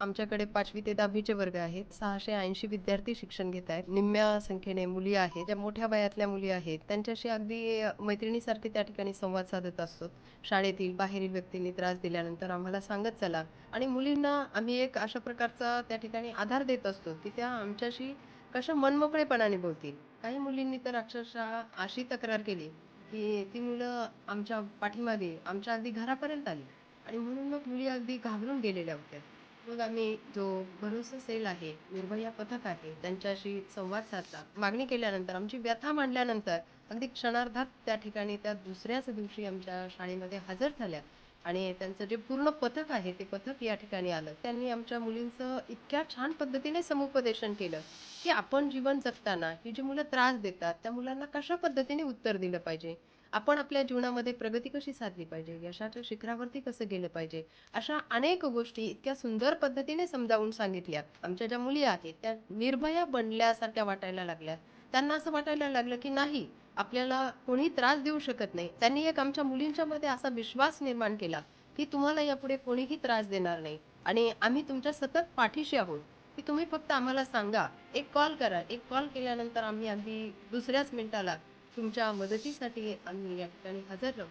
आमच्याकडे पाचवी ते दहावीचे वर्ग आहेत. सहाशे ऐंशी विद्यार्थी शिक्षण घेत आहेत. निम्म्या संख्येने मुली आहेत. ज्या मोठ्या वयातल्या मुली आहेत त्यांच्याशी अगदी मैत्रिणीसारखे त्या ठिकाणी संवाद साधत असतो. शाळेतील बाहेरील व्यक्तींनी त्रास दिल्यानंतर आम्हाला सांगत चला. आणि मुलींना आम्ही एक अशा प्रकारचा त्या ठिकाणी आधार देत असतो की त्या आमच्याशी कशा मनमोकळेपणाने बोलतील. काही मुलींनी तर अक्षरशः अशी तक्रार केली की ती मुलं आमच्या पाठीमागे आमच्या अगदी घरापर्यंत आली. आणि म्हणून मग मुली अगदी घाबरून गेलेल्या होत्या. मग आम्ही जो भरोसा सेल आहे निर्भया पथक आहे त्यांच्याशी संवाद साधला. मागणी केल्यानंतर आमची व्यथा मांडल्यानंतर अगदी क्षणार्धात त्या ठिकाणी त्या दुसऱ्याच दिवशी आमच्या शाळेमध्ये हजर झाल्या. आणि त्यांचं जे पूर्ण पथक आहे ते पथक या ठिकाणी आलं. त्यांनी आमच्या मुलींचं इतक्या छान पद्धतीने समुपदेशन केलं की आपण जीवन जगताना ही जी मुलं त्रास देतात त्या मुलांना कशा पद्धतीने उत्तर दिलं पाहिजे? आपण आपल्या जीवनामध्ये प्रगती कशी साधली पाहिजे? यशाच्या शिखरावरती कसं गेलं पाहिजे? अशा अनेक गोष्टी इतक्या सुंदर पद्धतीने समजावून सांगितल्या. आमच्या ज्या मुली आहेत त्या निर्भया बनल्यासारख्या वाटायला लागल्या. त्यांना असं वाटायला लागलं की नाही आपल्याला कोणी त्रास देऊ शकत नाही. त्यांनी एक आमच्या मुलींच्या मध्ये असा विश्वास निर्माण केला की तुम्हाला यापुढे कोणीही त्रास देणार नाही. आणि आम्ही तुमच्या सतत पाठीशी आहोत. की तुम्ही फक्त आम्हाला सांगा. एक कॉल करा. एक कॉल केल्यानंतर आम्ही अगदी दुसऱ्याच मिनिटाला तुमच्या मदतीसाठी आम्ही या ठिकाणी हजर राहू.